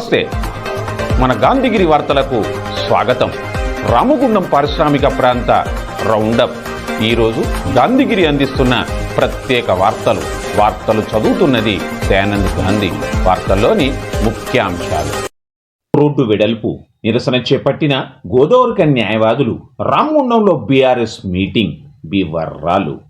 నమస్తే. మన గాంధీగిరి వార్తలకు స్వాగతం. రామగుండం పారిశ్రామిక ప్రాంత రౌండప్. ఈరోజు గాంధీగిరి అందిస్తున్న ప్రత్యేక వార్తలు. వార్తలు చదువుతున్నది దయానంద్ గాంధీ. వార్తల్లోని ముఖ్యాంశాలు. రోడ్డు వెడల్పు. నిరసన చేపట్టిన గోదావరిక న్యాయవాదులు రామగుండంలో బీఆర్ఎస్ మీటింగ్. వివర్రాలు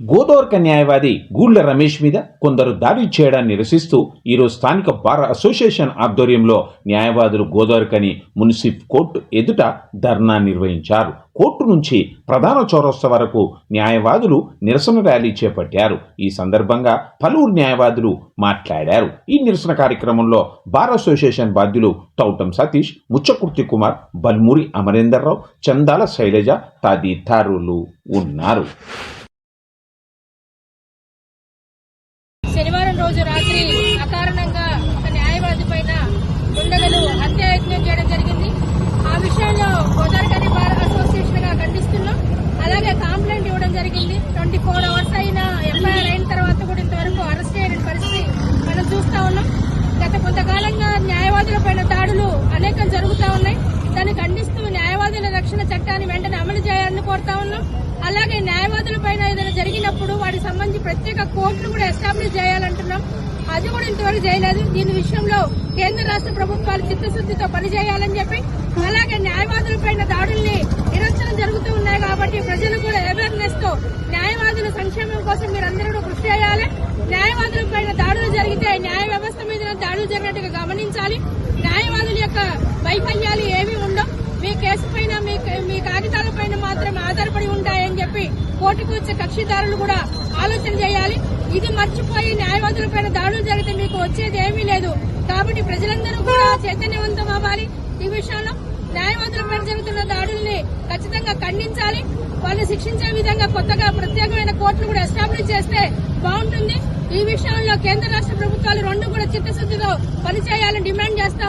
గోదావరిక న్యాయవాది గూళ్ళ రమేష్ మీద కొందరు దాడి చేయడాన్ని నిరసిస్తూ ఈరోజు స్థానిక బార్ అసోసియేషన్ ఆధ్వర్యంలో న్యాయవాదులు గోదావరికని మున్సిప్ కోర్టు ఎదుట ధర్నా నిర్వహించారు. కోర్టు నుంచి ప్రధాన చౌరస్తా వరకు న్యాయవాదులు నిరసన ర్యాలీ చేపట్టారు. ఈ సందర్భంగా పలువురు న్యాయవాదులు మాట్లాడారు. ఈ నిరసన కార్యక్రమంలో బార్ అసోసియేషన్ బాధ్యులు తౌటం సతీష్ ముచ్చకుర్తి కుమార్ బల్మూరి అమరేందర్రావు చందాల శైలజ తదితరులు ఉన్నారు. రోజు రాత్రి అకారణంగా ఒక న్యాయవాది పైన దుండగులు హత్యాయత్నం చేయడం జరిగింది. ఆ విషయంలో గోదావరి బార్ అసోసియేషన్గా ఖండిస్తున్నాం. అలాగే కాంప్లైంట్ ఇవ్వడం జరిగింది. ట్వంటీ ఫోర్ అవర్స్ అయినా ఎఫ్ఐఆర్ అయిన తర్వాత కూడా ఇంతవరకు అరెస్ట్ చేయని పరిస్థితి మనం చూస్తా ఉన్నాం. గత కొంతకాలంగా న్యాయవాదుల పైన దాడులు అనేకం జరుగుతూ ఉన్నాయి. దాన్ని ఖండిస్తూ న్యాయవాదుల రక్షణ చట్టాన్ని వెంటనే అమలు చేయాలని కోరుతా ఉన్నాం. అలాగే న్యాయవాదుల పైన ఏదైనా జరిగినప్పుడు వాటికి సంబంధించి ప్రత్యేక కోర్టును కూడా ఎస్టాబ్లిష్ చేయాలంటున్నాం. అది కూడా ఇంతవరకు చేయలేదు. దీని విషయంలో కేంద్ర రాష్ట్ర ప్రభుత్వాలు చిత్తశుద్దితో పనిచేయాలని చెప్పి అలాగే న్యాయవాదుల పైన దాడుల్ని నిరంతరం జరుగుతూ ఉన్నాయి కాబట్టి ప్రజలు కూడా అవేర్నెస్తో న్యాయవాదుల సంక్షేమం కోసం మీరందరూ కూడా కృషి చేయాలి న్యాయవాదుల పైన దాడులు జరిగితే న్యాయ వ్యవస్థ మీద దాడులు జరిగినట్టుగా గమనించాలి న్యాయవాదుల యొక్క వైఫల్యాలు ఏమీ ఉండవు మీ కేసు పైన మీ మీ కాగితాల పైన మాత్రమే ఆధారపడి ఉంటాయని చెప్పి కోర్టుకు వచ్చే కక్షిదారులు కూడా ఆలోచన చేయాలి. ఇది మర్చిపోయి న్యాయవాదుల పైన దాడులు జరిగితే మీకు వచ్చేది ఏమీ లేదు. కాబట్టి ప్రజలందరూ కూడా చైతన్యవంతం అవ్వాలి. ఈ విషయంలో న్యాయవాదుల పైన జరుగుతున్న దాడుల్ని ఖచ్చితంగా ఖండించాలి. వాళ్ళు శిక్షించే విధంగా కొత్తగా ప్రత్యేకమైన కోర్టులు కూడా ఎస్టాబ్లిష్ చేస్తే బాగుంటుంది. ఈ విషయంలో కేంద్ర రాష్ట్ర ప్రభుత్వాలు రెండు కూడా చిత్తశుద్దితో పనిచేయాలని డిమాండ్ చేస్తా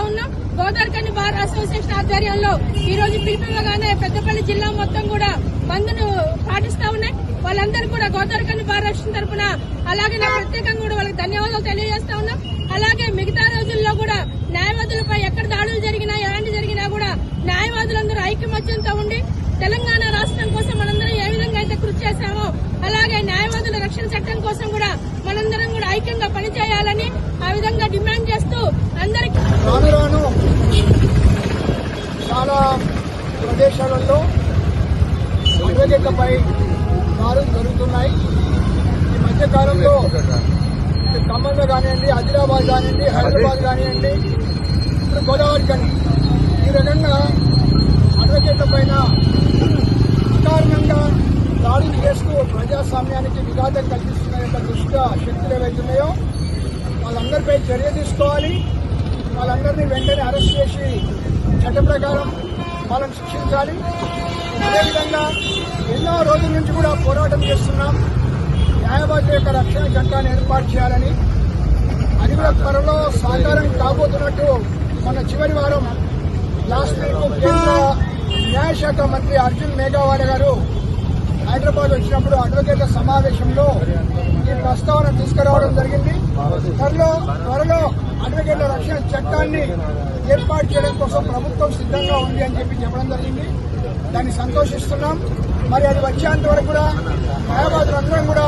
గోదావరికని బార్ అసోసియేషన్ ఆధ్వర్యంలో ఈ రోజు పిలిపివ్వగానే పెద్దపల్లి జిల్లా మొత్తం కూడా బంద్ను పాటిస్తా ఉన్నాయి. వాళ్ళందరూ కూడా గోదావరికని బార్ రక్షణ తరపున అలాగే నా ప్రత్యేకంగా కూడా వాళ్ళకి ధన్యవాదాలు తెలియజేస్తా ఉన్నాం. అలాగే మిగతా రోజుల్లో కూడా న్యాయవాదులపై ఎక్కడ దాడులు జరిగినా ఎలాంటి జరిగినా కూడా న్యాయవాదులందరూ ఐకమత్యంతో ఉండి తెలంగాణ రాష్ట్రం కోసం మనందరం ఏ విధంగా అయితే కృషి చేశామో అలాగే న్యాయవాదుల రక్షణ చట్టం కోసం కూడా మనందరం కూడా ఐక్యంగా పనిచేయాలని ఆ విధంగా డిమాండ్ చేస్తూ అందరికీ రాను రాను చాలా ప్రదేశాలలో అడ్వకేట్లపై దాడులు జరుగుతున్నాయి ఈ మధ్య కాలంలో ఇటు ఖమ్మంలో కానివ్వండి ఆదిలాబాద్ కానివ్వండి హైదరాబాద్ కానివ్వండి ఇప్పుడు గోదావరి కానీ ఈ రకంగా అడ్వకేట్ల పైన అకారణంగా దాడులు చేస్తూ ప్రజాస్వామ్యానికి విఘాతం కల్పిస్తున్న యొక్క దుష్ట శక్తులు ఏవైతున్నాయో వాళ్ళందరిపై చర్య తీసుకోవాలి. వాళ్ళందరినీ వెంటనే అరెస్ట్ చేసి చట్ట ప్రకారం వాళ్ళని శిక్షించాలి. అదేవిధంగా ఎన్నో రోజుల నుంచి కూడా పోరాటం చేస్తున్నాం. న్యాయవాదుల యొక్క రక్షణ చట్టాన్ని ఏర్పాటు చేయాలని అది కూడా త్వరలో సాధారణం కాబోతున్నట్టు మన చివరి వారం లాస్ట్ వీక్ కేంద్ర న్యాయశాఖ మంత్రి అర్జున్ మేఘావాడ గారు హైదరాబాద్ వచ్చినప్పుడు అడ్వకేట్ల సమావేశంలో ఈ ప్రస్తావన తీసుకురావడం జరిగింది. త్వరలో త్వరలో అడ్వకేట్ల రక్షణ చట్టాన్ని ఏర్పాటు చేయడం కోసం ప్రభుత్వం సిద్ధంగా ఉంది అని చెప్పి చెప్పడం జరిగింది. దాన్ని సంతోషిస్తున్నాం. మరి అది వచ్చేంత వరకు కూడా న్యాయవాదులందరం కూడా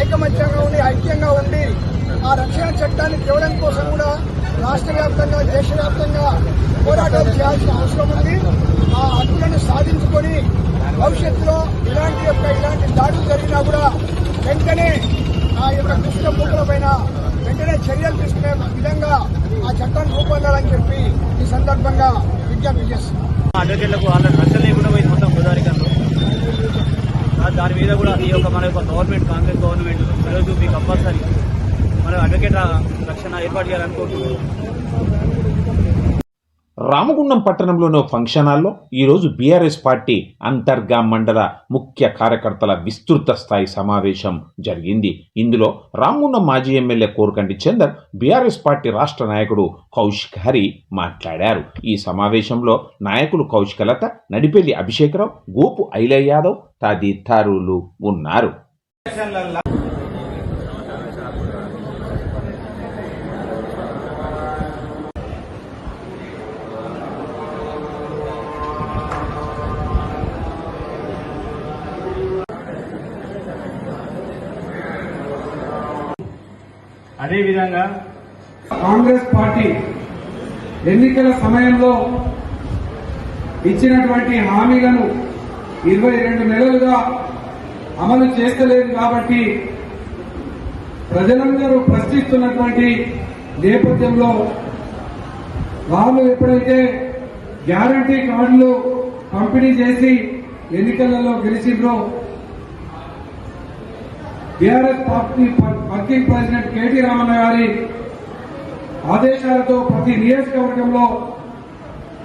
ఐకమత్యంగా ఉండి ఐక్యంగా ఉండి ఆ రక్షణ చట్టాన్ని తేవడం కోసం కూడా రాష్ట్ర వ్యాప్తంగా దేశవ్యాప్తంగా పోరాటం చేయాల్సిన అవసరం ఉంది. ఆ హక్కులను సాధించుకొని భవిష్యత్తులో ఇలాంటి యొక్క ఇలాంటి దాడులు జరిగినా కూడా వెంటనే ఆ యొక్క దుష్ట ముగ్గులపైన వెంటనే చర్యలు తీసుకునే విధంగా ఆ చట్టాన్ని రూపొందాలని చెప్పి ఈ సందర్భంగా విజ్ఞప్తి చేస్తున్నాం. అడ్వకేట్లకు వాళ్ళ రక్షణ లేకుండా పోయింది మొత్తం గోదావరికంలో దాని మీద కూడా ఈ యొక్క మన యొక్క గవర్నమెంట్ కాంగ్రెస్ గవర్నమెంట్ ఈరోజు మీకు కంపల్సరీ మన అడ్వకేట్ రక్షణ ఏర్పాటు చేయాలనుకుంటున్నాం. రామగుండం పట్టణంలోని ఫంక్షన్ హాల్లో ఈరోజు బీఆర్ఎస్ పార్టీ అంతర్గా మండల ముఖ్య కార్యకర్తల విస్తృత స్థాయి సమావేశం జరిగింది. ఇందులో రామగుండం మాజీ MLA Korukanti Chander BRS party రాష్ట్ర నాయకుడు కౌశిక్ హరి మాట్లాడారు. ఈ సమావేశంలో నాయకులు కౌశిక లత నడిపెల్లి అభిషేకరావు గోపు ఐలయ్య యాదవ్ తదితరులు ఉన్నారు. అదేవిధంగా కాంగ్రెస్ పార్టీ ఎన్నికల సమయంలో ఇచ్చినటువంటి హామీలను ఇరవై రెండు నెలలుగా అమలు చేస్తలేదు కాబట్టి ప్రజలందరూ ప్రశ్నిస్తున్నటువంటి నేపథ్యంలో వాళ్ళు ఎప్పుడైతే గ్యారంటీ కార్డులు పంపిణీ చేసి ఎన్నికలలో గెలిచిండ్రో BRS party working president KT Ramanna గారి ఆదేశాలతో ప్రతి నియోజకవర్గంలో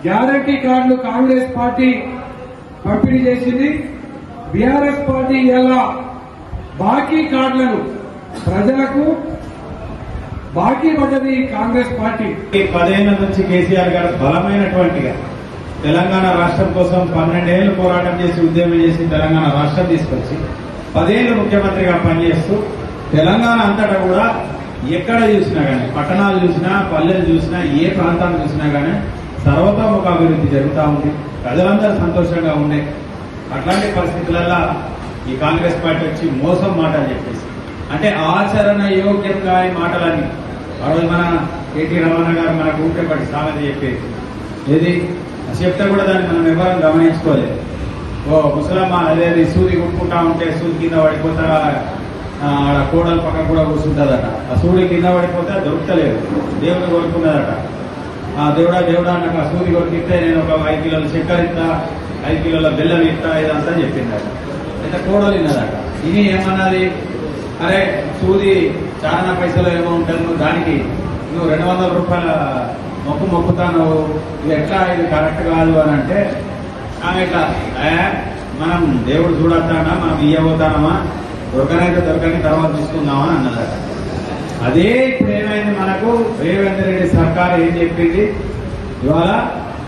గ్యారంటీ కార్డులు కాంగ్రెస్ పార్టీ పంపిణీ చేసింది. బీఆర్ఎస్ పార్టీ ఎలా బాకీ కార్డులను ప్రజలకు బాకీ పడ్డది కాంగ్రెస్ పార్టీ. ఈ పదేళ్ళ నుంచి కేసీఆర్ గారు బలమైనటువంటిగా తెలంగాణ రాష్ట్రం కోసం పన్నెండేళ్ళు పోరాటం చేసి ఉద్యమం చేసి తెలంగాణ రాష్ట్రం తీసుకొచ్చి పదేళ్ళు ముఖ్యమంత్రిగా పనిచేస్తూ తెలంగాణ అంతటా కూడా ఎక్కడ చూసినా కానీ పట్టణాలు చూసినా పల్లెలు చూసినా ఏ ప్రాంతాలు చూసినా కానీ సర్వతోముఖ అభివృద్ధి జరుగుతూ ఉంది. ప్రజలందరూ సంతోషంగా ఉండే అట్లాంటి పరిస్థితులలో ఈ కాంగ్రెస్ పార్టీ వచ్చి మోసం మాటలు చెప్పేసి అంటే ఆచరణ యోగ్యంగా మాటలని మాటలన్నీ ఆ రోజు మన కేటీ రమణ గారు మనకు ఊపిరిపట్టి సామెత చెప్పేది. ఏది? చెప్తే కూడా దాన్ని మనం ఎవరం గమనించుకోలేదు. ఓ ముసలమ్మ అదేది సూది కొట్టుకుంటా ఉంటే సూది కింద పడిపోతా ఆడ కోడలు పక్కన కూడా కూర్చుంటుందట. ఆ సూది కింద పడిపోతే దొరుకుతలేదు. దేవుడు కోరుకున్నదట ఆ దేవుడా దేవుడా నాకు ఆ సూది కొరికిస్తే నేను ఒక ఐదు కిలోల చక్కెర ఇస్తా ఐదు కిలోల బెల్లం ఇస్తా ఇదంతా చెప్పిందట. అయితే కోడలు విన్నదట. ఇది ఏమన్నది? అరే సూది చాలా పైసలు ఏమో ఉంటాను నువ్వు దానికి నువ్వు రెండు వందల రూపాయల మొక్కు మొక్కుతాను ఇది ఎట్లా ఇది కరెక్ట్ కాదు అని అంటే ఆమె ఇట్లా మనం దేవుడు చూడొద్దానా మనం ఇయ్యబోతానమా దొరకనైతే దొరకని తర్వాత చూసుకుందామా అన్నదట. అదే ఇప్పుడు ఏమైంది మనకు. రేవంత్ రెడ్డి సర్కార్ ఏం చెప్పింది? ఇవాళ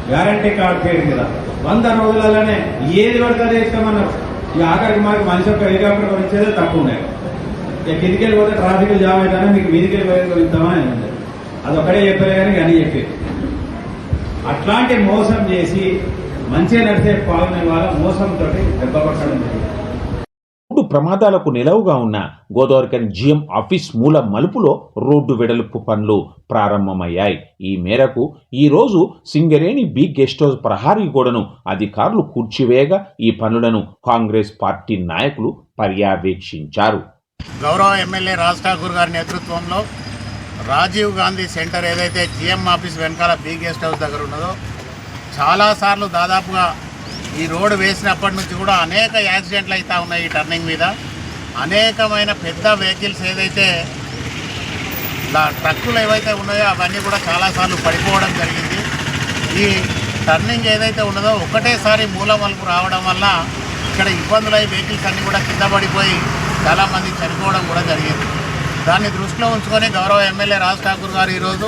గ్యారంటీ కార్డు పేరు మీద. వంద రోజులలోనే ఏది పడితే ఇస్తామన్నారు ఈ ఆఖరికి మనకి మనిషి ఒక హెలికాప్టర్ కొనిచ్చేదే తక్కువ ఉన్నాయి ఇక కిందికి పోతే ట్రాఫిక్ జామ్ అవుతానే మీకు మీదికి వెళ్ళి కొనిస్తామని అని ఉంది. అది ఒకటే కానీ అని చెప్పి అట్లాంటి మోసం చేసి మంచిగా నడిచే పాలన మోసంతో జరిగింది. రోడ్డు ప్రమాదాలకు నిలవుగా ఉన్న గోదావరికని జిఎం ఆఫీస్ మూల మలుపులో రోడ్డు వెడల్పు పనులు ప్రారంభమయ్యాయి. ఈ మేరకు ఈ రోజు సింగరేణి బి గెస్ట్ హౌస్ ప్రహారీ గోడను అధికారులు కూర్చివేయగా ఈ పనులను కాంగ్రెస్ పార్టీ నాయకులు పర్యవేక్షించారు. గౌరవ ఎమ్మెల్యే రాజ్ ఠాకూర్ గారి నేతృత్వంలో రాజీవ్ గాంధీ సెంటర్ ఏదైతే జిఎం ఆఫీస్ వెనకాల బీ గెస్ట్ హౌస్ దగ్గర ఉన్నదో చాలాసార్లు దాదాపుగా ఈ రోడ్డు వేసినప్పటి నుంచి కూడా అనేక యాక్సిడెంట్లు అవుతూ ఉన్నాయి ఈ టర్నింగ్ మీద. అనేకమైన పెద్ద వెహికల్స్ ఏదైతే ట్రక్కులు ఏవైతే ఉన్నాయో అవన్నీ కూడా చాలాసార్లు పడిపోవడం జరిగింది. ఈ టర్నింగ్ ఏదైతే ఉన్నదో ఒకటేసారి మూల మలుపు రావడం వల్ల ఇక్కడ ఇబ్బందులై వెహికల్స్ అన్నీ కూడా కింద పడిపోయి చాలామంది చనిపోవడం కూడా జరిగింది. దాన్ని దృష్టిలో ఉంచుకొని గౌరవ ఎమ్మెల్యే రాజ్ ఠాకూర్ గారు ఈరోజు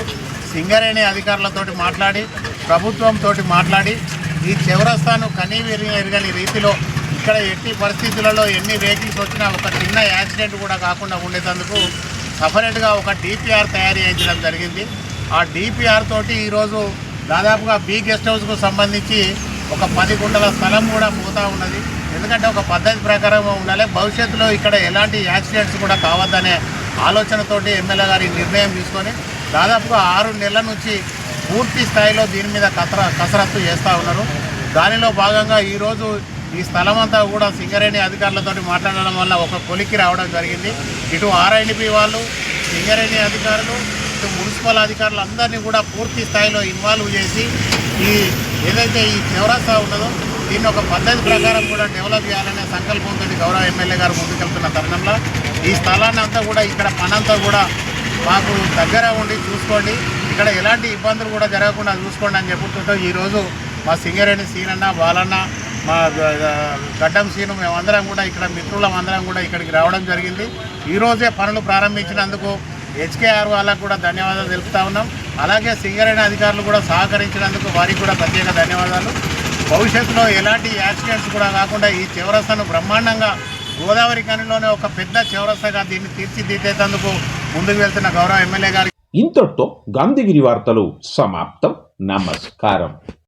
సింగరేణి అధికారులతోటి మాట్లాడి ప్రభుత్వంతో మాట్లాడి ఈ చివరస్తాను కనీవి ఎరగని రీతిలో ఇక్కడ ఎట్టి పరిస్థితులలో ఎన్ని వెహికల్స్ వచ్చినా ఒక చిన్న యాక్సిడెంట్ కూడా కాకుండా ఉండేందుకు సపరేట్గా ఒక డిపిఆర్ తయారు చేయించడం జరిగింది. ఆ డిపిఆర్ తోటి ఈరోజు దాదాపుగా బీ గెస్ట్ హౌస్కు సంబంధించి ఒక పది గుంటల స్థలం కూడా పోతూ ఉన్నది. ఎందుకంటే ఒక పద్ధతి ప్రకారం ఉండాలి. భవిష్యత్తులో ఇక్కడ ఎలాంటి యాక్సిడెంట్స్ కూడా కావద్దనే ఆలోచనతోటి ఎమ్మెల్యే గారి నిర్ణయం తీసుకొని దాదాపుగా ఆరు నెలల నుంచి పూర్తి స్థాయిలో దీని మీద కసర కసరత్తు చేస్తూ ఉన్నారు. దానిలో భాగంగా ఈరోజు ఈ స్థలం అంతా కూడా సింగరేణి అధికారులతో మాట్లాడడం వల్ల ఒక కొలిక్కి రావడం జరిగింది. ఇటు ఆర్ఐడిపి వాళ్ళు సింగరేణి అధికారులు ఇటు మున్సిపల్ అధికారులు అందరినీ కూడా పూర్తి స్థాయిలో ఇన్వాల్వ్ చేసి ఈ ఏదైతే ఈ చౌరస్తా ఉన్నదో దీన్ని ఒక పద్ధతి ప్రకారం కూడా డెవలప్ చేయాలనే సంకల్పంతో గౌరవ ఎమ్మెల్యే గారు ముందుకెళ్తున్న తరుణంలో ఈ స్థలాన్ని అంతా కూడా ఇక్కడ పనంతా కూడా మాకు దగ్గర ఉండి చూసుకోండి. ఇక్కడ ఎలాంటి ఇబ్బందులు కూడా జరగకుండా చూసుకోండి అని చెప్పుతుంటూ ఈరోజు మా సింగరేణి సీనన్న బాలన్న మా గడ్డం సీను మేమందరం కూడా ఇక్కడ మిత్రులం అందరం కూడా ఇక్కడికి రావడం జరిగింది. ఈరోజే పనులు ప్రారంభించినందుకు హెచ్కేఆర్ వాళ్ళకు కూడా ధన్యవాదాలు తెలుపుతా ఉన్నాం. అలాగే సింగరేణి అధికారులు కూడా సహకరించినందుకు వారికి కూడా ప్రత్యేక ధన్యవాదాలు. భవిష్యత్తులో ఎలాంటి యాక్సిడెంట్స్ కూడా కాకుండా ఈ చివరస్తను బ్రహ్మాండంగా గోదావరి కనిలోనే ఒక పెద్ద చివరస్తగా దీన్ని తీర్చిదిద్దేందుకు ముందుకు వెళ్తున్న గౌరవ ఎమ్మెల్యే గారికి ఇంతటితో గాంధీగిరి వార్తలు సమాప్తం. నమస్కారం.